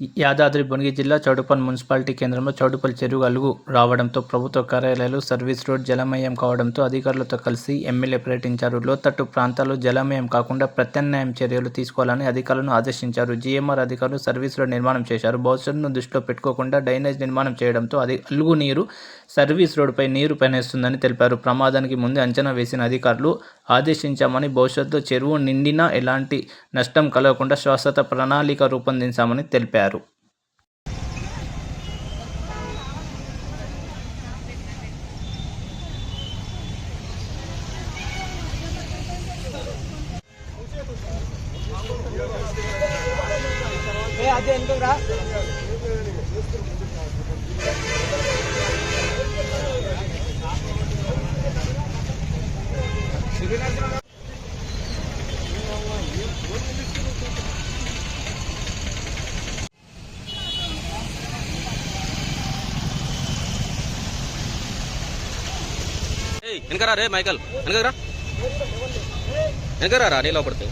యాదాద్రి భువనగిరి జిల్లా చౌడుపల్లి మున్సిపాలిటీ కేంద్రంలో చౌడుపల్లి చెరువు అలుగు రావడంతో ప్రభుత్వ కార్యాలయాలు సర్వీస్ రోడ్ జలమయం కావడంతో అధికారులతో కలిసి ఎమ్మెల్యే పర్యటించారు. లోతట్టు ప్రాంతాలు జలమయం కాకుండా ప్రత్యామ్నాయం చర్యలు తీసుకోవాలని అధికారులను ఆదేశించారు. జీఎంఆర్ అధికారులు సర్వీస్ రోడ్ నిర్మాణం చేశారు. భవిష్యత్తును దృష్టిలో పెట్టుకోకుండా డ్రైనేజ్ నిర్మాణం చేయడంతో అది అలుగు నీరు సర్వీస్ రోడ్డుపై నీరు పనిస్తుందని తెలిపారు. ప్రమాదానికి ముందే అంచనా వేసిన అధికారులు ఆదేశించామని భవిష్యత్తులో చెరువు నిండినా ఎలాంటి నష్టం కలగకుండా శాశ్వత ప్రణాళిక రూపొందించామని తెలిపారు. ఏయ్ వెనకరా రే మైకల్. వెనకరా వెనకరా రా నీలో పడితే